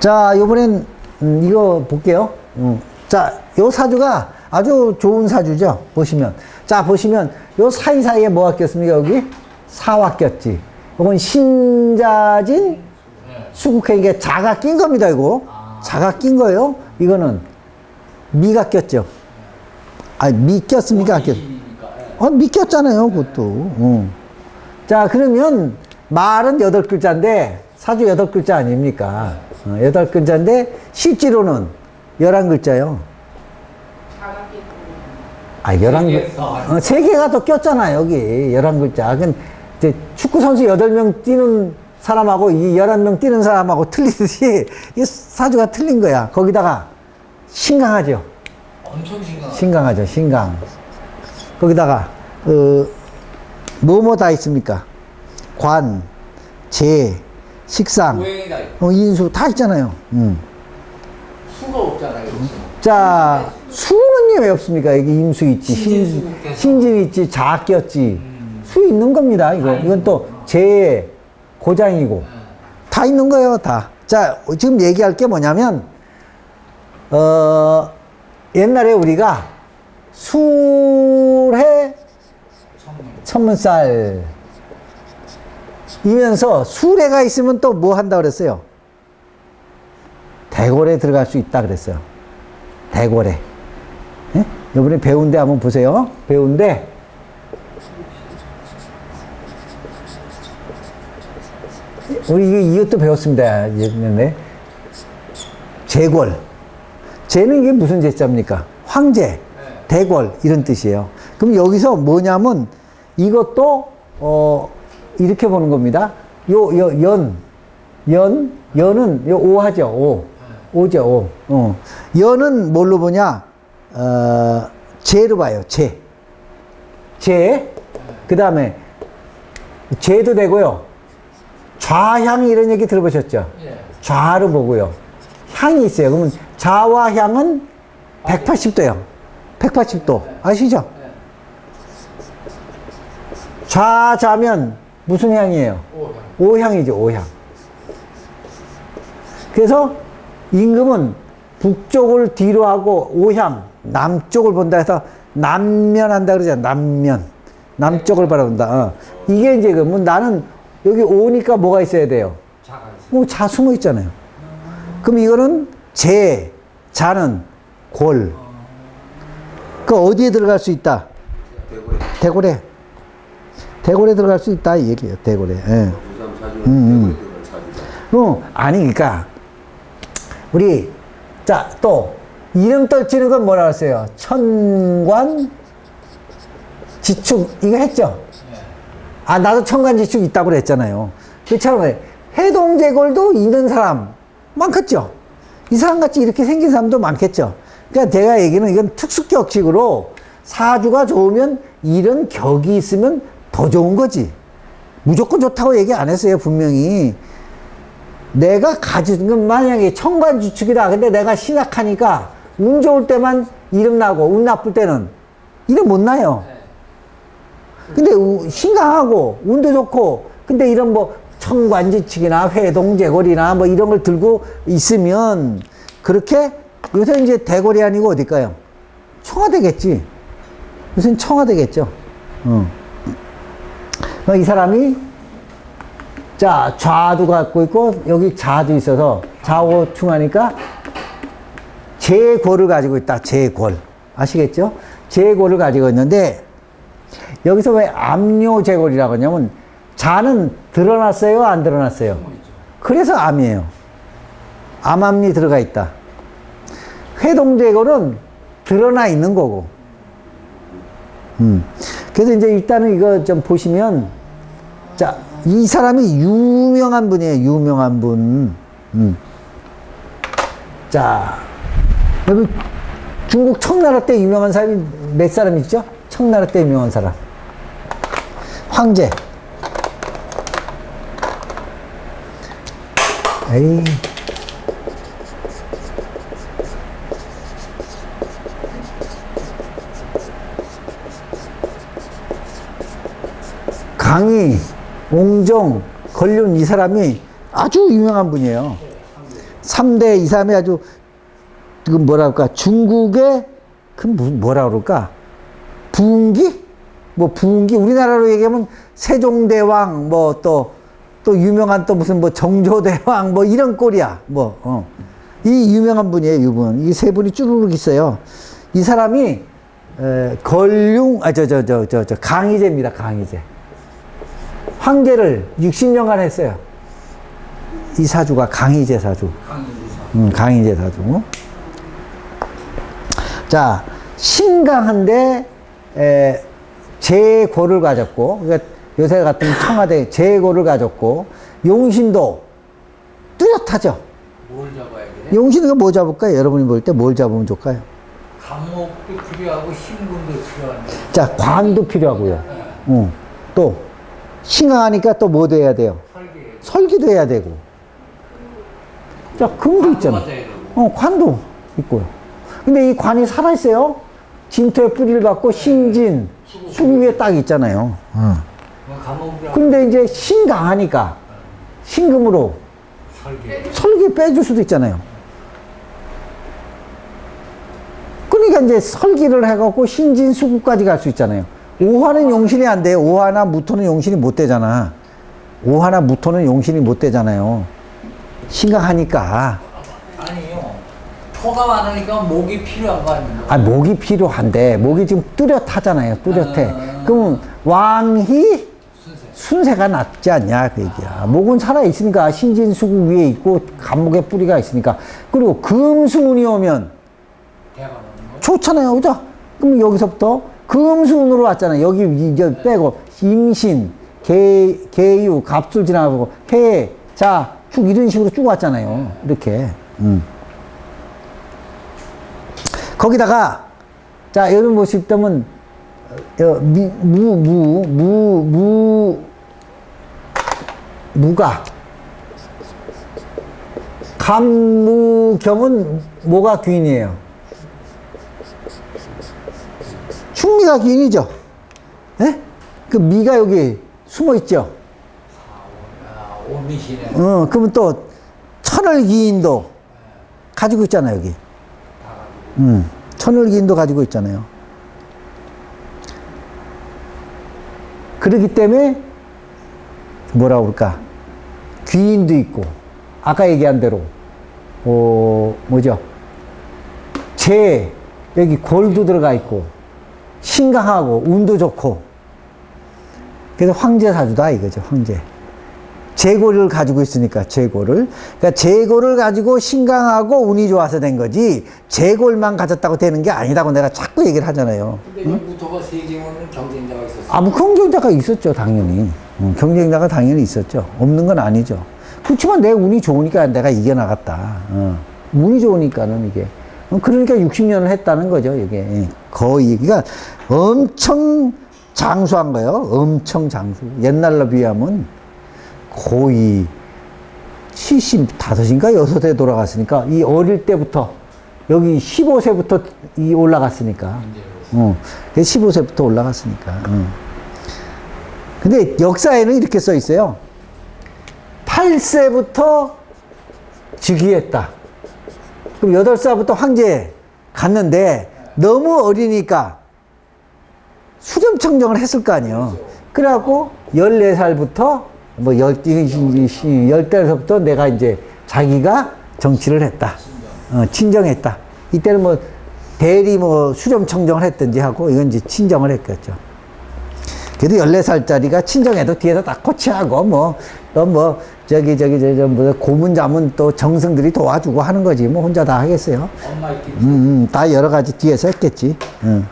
자, 요번엔 음, 이거 볼게요. 음. 자, 요 사주가 아주 좋은 사주죠. 보시면. 자, 보시면 요 사이사이에 뭐가 꼈습니까? 여기 사화 꼈지. 이건 신자진 수국회 이게 자가 낀 겁니다, 이거. 자가 낀 거예요. 이거는 미가 꼈죠. 아, 미 꼈습니까? 안 꼈? 어, 미 꼈잖아요, 그것도. 어. 자, 그러면 말은 여덟 글자인데 사주 여덟 글자 아닙니까? 어, 여덟 글자인데 실제로는 열한 글자요. 아, 열한 글, 어, 세 개가 더 꼈잖아, 여기. 열한 글자. 그 이제 축구 선수 여덟 명 뛰는 사람하고 이 열한 명 뛰는 사람하고 틀리듯이 이 사주가 틀린 거야. 거기다가 신강하죠. 엄청 심각. 신강하죠, 신강. 거기다가, 어, 뭐뭐 다 있습니까? 관, 재, 식상. 있고. 어, 인수 다 있잖아요. 음. 수가 없잖아요. 자, 수는 왜 없습니까? 여기 임수 있지, 신, 신진수국께서. 신진 있지, 자꼈지. 음. 수 있는 겁니다, 이거. 다 이건 또 있는 재, 고장이고. 네. 다 있는 거예요, 다. 자, 지금 얘기할 게 뭐냐면, 어, 옛날에 우리가 술에 천문. 천문쌀 이면서 수레가 있으면 또 뭐 한다 그랬어요? 대궐에 들어갈 수 있다 그랬어요. 대궐에. 예? 이번에 배운데 한번 보세요. 배운데 우리 이것도 배웠습니다. 옛날에 재궐. 재는 이게 무슨 재자입니까? 황제, 대궐 이런 뜻이에요. 그럼 여기서 뭐냐면 이것도 어 이렇게 보는 겁니다. 요, 요, 연, 연, 연은 요 오하죠, 오. 오죠, 오. 어. 연은 뭘로 보냐? 어, 재로 봐요, 재. 재. 그 다음에 재도 되고요. 좌향 이런 얘기 들어보셨죠? 예. 좌로 보고요. 향이 있어요. 그러면 좌와 향은 180도요. 180도. 아시죠? 네. 좌자면 무슨 향이에요? 오형. 오향이죠, 오향. 그래서 임금은 북쪽을 뒤로 하고 오향, 남쪽을 본다 해서 남면한다 그러잖아, 남면. 남쪽을 바라본다. 어. 이게 이제 그, 뭐 나는 여기 오니까 뭐가 있어야 돼요? 뭐 자 숨어 있잖아요. 그럼 이거는 재, 자는 골. 그 어디에 들어갈 수 있다? 대골에. 대 골에 들어갈 수 있다 이 얘기예요. 대골에. 예. 음, 사주다. 어, 아니 그러니까 우리 자 또 이름 떨치는 건 뭐라 했어요? 천관 지축 이거 했죠? 아 나도 천관 지축 있다고 그랬잖아요. 그처럼 해동제골도 있는 사람 많겠죠? 이 사람 같이 이렇게 생긴 사람도 많겠죠? 그러니까 제가 얘기는 이건 특수격식으로 사주가 좋으면 이런 격이 있으면 더 좋은 거지. 무조건 좋다고 얘기 안 했어요, 분명히. 내가 가진 건 만약에 청관지축이다. 근데 내가 신학하니까 운 좋을 때만 이름 나고 운 나쁠 때는 이름 못 나요. 근데 우- 신강하고 운도 좋고 근데 이런 뭐 청관지축이나 회동제골이나 뭐 이런 걸 들고 있으면 그렇게 요새 이제 대골이 아니고 어딜까요? 청와대겠지. 요새는 청와대겠죠. 어. 그이 사람이 자, 좌도 갖고 있고, 여기 자도 있어서, 좌우충하니까, 재골을 가지고 있다, 재골. 아시겠죠? 재골을 가지고 있는데, 여기서 왜 암요재골이라고 하냐면, 자는 드러났어요? 안 드러났어요? 그래서 암이에요. 암암리 들어가 있다. 회동재골은 드러나 있는 거고. 음. 그래서 이제 일단은 이거 좀 보시면, 자, 이 사람이 유명한 분이에요. 유명한 분. 음. 자, 여기 중국 청나라 때 유명한 사람이 몇 사람 있죠? 청나라 때 유명한 사람. 황제. 에이. 강희, 옹종, 걸륜 이 사람이 아주 유명한 분이에요. 삼대 이삼이 아주 그 뭐라 그럴까? 중국의 그 무- 뭐라 그럴까? 부흥기? 뭐 부흥기? 우리나라로 얘기하면 세종대왕 뭐또또 유명한 또 무슨 뭐 정조대왕 뭐 이런 꼴이야 뭐 어. 이 유명한 분이에요 이분. 이 세 분이 쭈루룩 있어요. 이 사람이 에, 걸륭 아저 저 저 저 저 강희제입니다 강희제 황제를 60년간 했어요 이 사주가 강희제 사주 강인지사. 음, 강희제 사주. 자, 신강한데, 에, 재고를 가졌고, 그러니까 요새 같은 청와대 재고를 가졌고, 용신도 뚜렷하죠. 뭘 잡아야 돼? 용신이가 뭐 잡을까요? 여러분이 볼 때 뭘 잡으면 좋을까요? 감옥도 필요하고 신분도 필요한데. 자, 관도 필요하고요. 네. 응. 또, 신강하니까 또 뭐 돼야 돼요? 설계. 설기도 해야 되고. 자, 금도 있잖아. 어, 관도 있고요. 근데 이 관이 살아있어요. 진토에 뿌리를 받고 신진, 수국에 딱 있잖아요. 어. 뭐 근데 이제 신강하니까 신금으로 설계. 설계 빼줄 수도 있잖아요. 그러니까 이제 설기를 해갖고 신진 수국까지 갈 수 있잖아요. 오화는 용신이 안 돼요. 오화나 무토는 용신이 못 되잖아. 오화나 무토는 용신이 못 되잖아요. 심각하니까. 아니요. 토가 많으니까 목이 필요한 거 아니에요? 아, 목이 필요한데, 목이 지금 뚜렷하잖아요. 뚜렷해. 아. 그럼 왕희 순세. 순세가 낫지 않냐, 그 얘기야. 목은 살아있으니까 신진수국 위에 있고, 감목에 뿌리가 있으니까. 그리고 금수운이 오면. 좋잖아요. 그죠? 그럼 여기서부터 금수운으로 왔잖아요. 여기 이제 빼고, 임신, 개, 개유, 갑술 지나가고, 해, 자, 쭉 이런 식으로 쭉 왔잖아요. 이렇게. 음. 거기다가, 자, 여러분 어, 미, 무, 무, 무, 무, 무가. 감무경은 뭐가 귀인이에요? 충미가 귀인이죠? 예? 그 미가 여기 숨어 있죠? 아, 오미시네. 어, 그러면 또 천을 기인도 가지고 있잖아요, 여기. 음, 천을 기인도 가지고 있잖아요. 그렇기 때문에 뭐라 그럴까? 귀인도 있고, 아까 얘기한 대로, 어, 뭐죠? 재, 여기 골도 들어가 있고, 신강하고, 운도 좋고, 그래서 황제 사주다 이거죠, 황제. 재고를 가지고 있으니까 재고를 그러니까 재고를 가지고 신강하고 운이 좋아서 된 거지 재고만 가졌다고 되는 게 아니다고 내가 자꾸 얘기를 하잖아요. 근데 이 무토가 세 개면 경쟁자가 있었어. 아뭐 경쟁자가 있었죠 당연히 음, 경쟁자가 당연히 있었죠 없는 건 아니죠. 그렇지만 내 운이 좋으니까 내가 이겨 나갔다. 어. 운이 좋으니까는 이게 어, 그러니까 60년을 했다는 거죠 이게 예. 거의 그러니까 엄청 장수한 거예요. 엄청 장수. 옛날로 비하면 거의 75인가 6에 돌아갔으니까 이 어릴 때부터 여기 15세부터 이 올라갔으니까 어, 15세부터 올라갔으니까 어. 근데 역사에는 이렇게 써 있어요 8세부터 즉위했다 그럼 8살부터 황제 갔는데 너무 어리니까 수렴 청정을 했을 거 아니에요. 그래갖고 14살부터 뭐 열, 열대에서부터 내가 이제 자기가 정치를 했다. 어, 친정했다. 이때는 뭐 대리 뭐 수렴 청정을 했든지 하고 이건 이제 친정을 했겠죠. 그래도 14살짜리가 친정해도 뒤에서 다 코치하고 뭐, 또 뭐, 저기, 저기, 저, 저, 뭐, 고문자문 또 정승들이 도와주고 하는 거지. 뭐 혼자 다 하겠어요. 엄마 있기 음, 음, 다 여러 가지 뒤에서 했겠지. 응.